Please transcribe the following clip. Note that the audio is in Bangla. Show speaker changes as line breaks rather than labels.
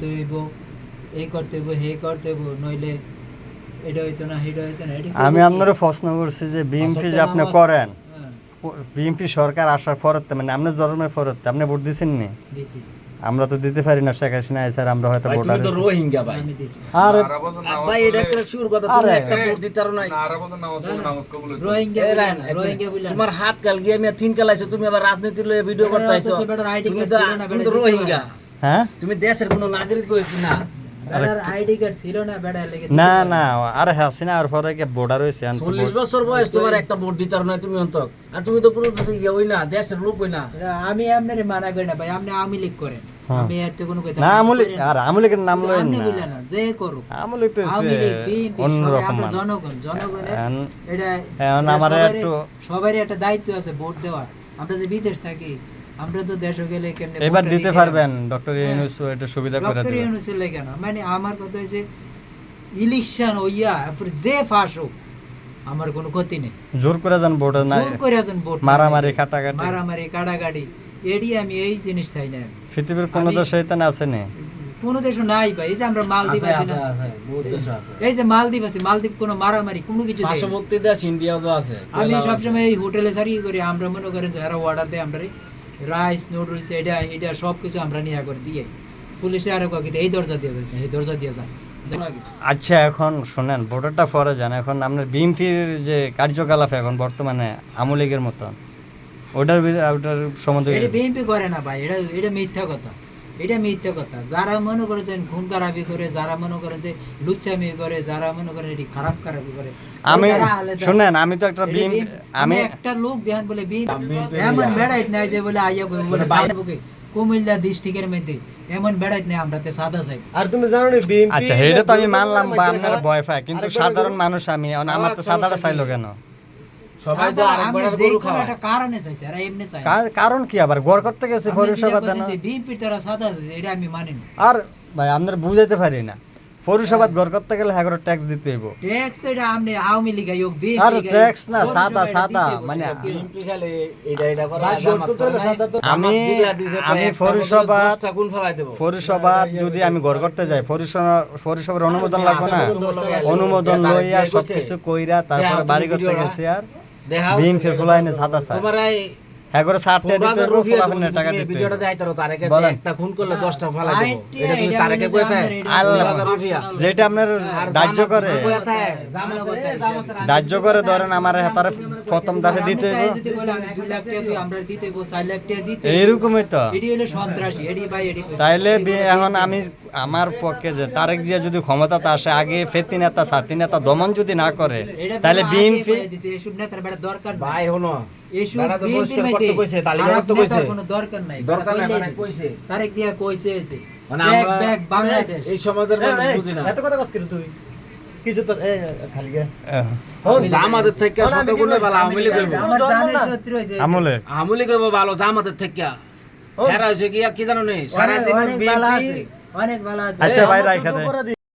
করতে হইব এই করতে হইব হে করতে হইব নইলে এটা হইতো না হেটা হইতো না এটা কি
আমি
হইব?
আপনারও প্রশ্ন করছি যে বিএমপি যে আপনি করেন
হ্যাঁ,
বিএমপি সরকার আসার পরতে মানে আপনি জন্মের পরতে আপনি ভোট দিছেন নি?
দিছি।
আমরা তো দিতে পারি না শেখ হাসিনা স্যার আমরা হয়তো ভোটার
তুমি তো রোহিঙ্গা ভাই।
আর
ভাই এটা একটা শিওর কথা তুমি একটা ভোট দিতে পারো নাই।
রোহিঙ্গা
এ
বলে
রায়ন,
না,
একটা-
রোহিঙ্গা বলে
তোমার হাত কাল গিয়ে আমি তিন কাল আইছো তুমি আবার রাজনীতি লয়ে ভিডিও করতে আইছো। তুমি তো তো রোহিঙ্গা।
হ্যাঁ?
তুমি দেশের কোনো নাগরিক হই না?
আইডি কার্ড ছিল না
না না আরে হাসিনা আর পরে কি ভোটার হয়েছে এখন তো
চল্লিশ
ভোট-
বছর বয়স তোমার একটা ভোট দিতে না তুমি অন্তক আর তুমি তো কোনো ইয়ে হই না দেশের লোক হই না।
আমি আপনারে মানা করি না ভাই আপনি আওয়ামী লীগ করেন
হ্যাঁ।
আমি এতে কোনো কথা
না আমলি আর আমলিকের নাম
কিন্তু
না।
না যে করুক।
আমলি তো
আওয়ামী লীগ
অন্যরকম
জনগণ জনগণের এটা
এখন
এটা সবারই-
একটু-
সবারই একটা দায়িত্ব আছে ভোট দেওয়ার। আমরা যে বিদেশ থাকি আমরা তো দেশে গেলে কেমনে
এবার দিতে পারবেন ডক্টর
হ্যাঁ।
ইউনুস একটু সুবিধা করে
ডক্টর
দেবেন।
ইউনুসের লেগে না। মানে আমার কথা হচ্ছে ইলেকশন হইয়া যে ফাঁস হোক আমার কোনো ক্ষতি নেই।
জোর করে যান ভোটার না
জোর করে আছেন ভোট
মারামারি কাটাকাটি।
মারামারি কাটাকাটি এডি আমি এই জিনিস চাই না।
পৃথিবীর কোন দেশে এটা আছে নি
কোনো দেশ নাই ভাই। এই যে আমরা মালদ্বীপ
আছে
আছি না?
আছে বহুত দেশ আছে।
এই যে মালদ্বীপ আছে মালদ্বীপ কোনো মারামারি কোনো কিছু না।
পার্শ্ববর্তী দেশ ইন্ডিয়াও তো আছে।
আমি সবসময় এই হোটেলে সারি করি। আমরা মনে করেন যারা অর্ডার দেয় আমরা রাইস নুডলস এটা এটা সব কিছু আমরা নিয়ে করে দিয়ে পুলিশে আরও কাকি এই দরজা দিয়ে যাস না এই দরজা দিয়ে যান
আচ্ছা এখন শোনেন ভোটারটা পরে যান এখন আপনার বিএনপির যে কার্যকলাপ এখন বর্তমানে আমলিগের মতন ওটার ওটার সম্বন্ধে
এটা বিএনপি করে না ভাই এটা এটা মিথ্যা কথা। এটা মিথ্যা কথা। যারা মনে করেছেন খুন খারাপি করে যারা মনে করেন যে লুচ্চামি করে যারা মনে করেন এটি খারাপ খারাপি করে
আমি শুনেন আমি তো একটা
BNP
আমি
একটা লোক দেখান বলে
BNP
এমন বেড়াইত নাই যে বলে আইয়া কই বলে সাইবুকে কুমিল্লা ডিস্ট্রিক্টের মধ্যে। এমন বেড়াইত নাই আমরা তো সাদা
আর তুমি জানো না
আচ্ছা এটা তো আমি মানলাম বা আপনার পায় কিন্তু সাধারণ মানুষ আমি আমার তো সাদাটা চাইলো কেন?
সবাই তো আরেকবার গরু খাওয়ায়।
একটা কারণে চাইছে আর এমনি চাই
কারণ কি আবার? গড় করতে গেছে পৌরসভা দেন
বিএনপি তারা সাদা এটা আমি মানি না।
আর ভাই আপনার বুঝাইতে পারি না। পৌরসভা গড় করতে গেলে হ্যাঁ ট্যাক্স দিতে হইব।
ট্যাক্স এটা আপনি আওয়ামী লীগ আয়োগ
আর ট্যাক্স না সাদা সাদা মানে
এটা এটা করে
আমি আমি পৌরসভা
গুণ ফেলাই দেবো।
পৌরসভা যদি আমি গড় করতে যাই পৌরসভা পৌরসভার অনুমোদন লাগবে না। অনুমোদন লইয়া সবকিছু কইরা তারপর বাড়ি করতে গেছি আর
দেখাও
বিন ফের ফুলাইনে সাদা সার
তোমার এই
হ্যাঁ করে টাকা দিতে
ফুলবাজার
হইব,
রফিয়া
ফুলাফানের
তুমি
টাকা দিতে।
ভিডিওটা
হইব।
দেখাইতে তারেকে একটা খুন করলে দশটা ফেলাই দেবো। এটা তুমি তারেকে কইতে
আল্লাহ। যেটা আপনার দাহ্য করে। দাহ্য করে ধরেন আমার হাতারে প্রথম দাফে দিতে
আমি যদি বলে আমি দুই লাখ টাকা দিই, আমরা দিতে হইব, লাখ টাকা দিতে। হইব।
তো।
হলো সন্ত্রাসী ভাই
তাইলে এখন আমি আমার পক্ষে যে তারেক জিয়া যদি ক্ষমতাতে আসে আগে ফেতি নেতা সাথী নেতা দমন যদি না করে তাহলে বিএনপি
এসব নেতার বেটা দরকার
ভাই বেটা মানে।
তারেক জিয়া কইছে
মানে। এই সমাজের মানুষ বুঝি না।
এত কথা কস কেন তুই? কিছু তো খালি
থেকে ভালো
আমলে।
আওয়ামী লীগ ভালো জামাতের থেকে। হেরা কি জানো নেই সারা জীবন
অনেক ভালো আছে
আচ্ছা ভাই রাইখা
তো
দে
করে দি।